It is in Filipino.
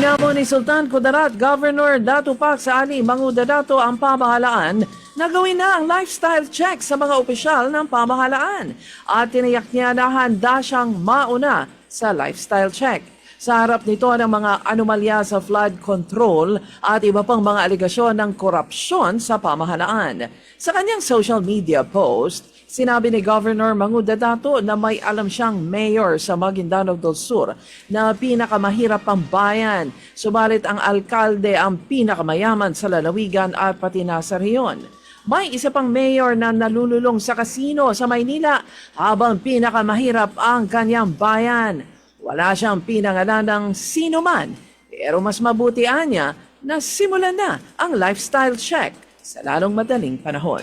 Hinamo ni Sultan Kudarat, Governor Datu Pak sa Ali Manguda Dato ang pamahalaan na gawin na ang lifestyle check sa mga opisyal ng pamahalaan at tiniyak niya na handa siyang mauna sa lifestyle check. Sa harap nito ng mga anomalya sa flood control at iba pang mga aligasyon ng korupsyon sa pamahalaan. Sa kanyang social media post, sinabi ni Governor Manguda Dato na may alam siyang mayor sa Maguindanao del Sur na pinakamahirap ang bayan. Subalit ang alkalde ang pinakamayaman sa lalawigan at pati nasa rehiyon. May isa pang mayor na nalululong sa kasino sa Maynila habang pinakamahirap ang kanyang bayan. Wala siyang pinangalan ng sino man, pero mas mabuti niya na simulan na ang lifestyle check sa lalong madaling panahon.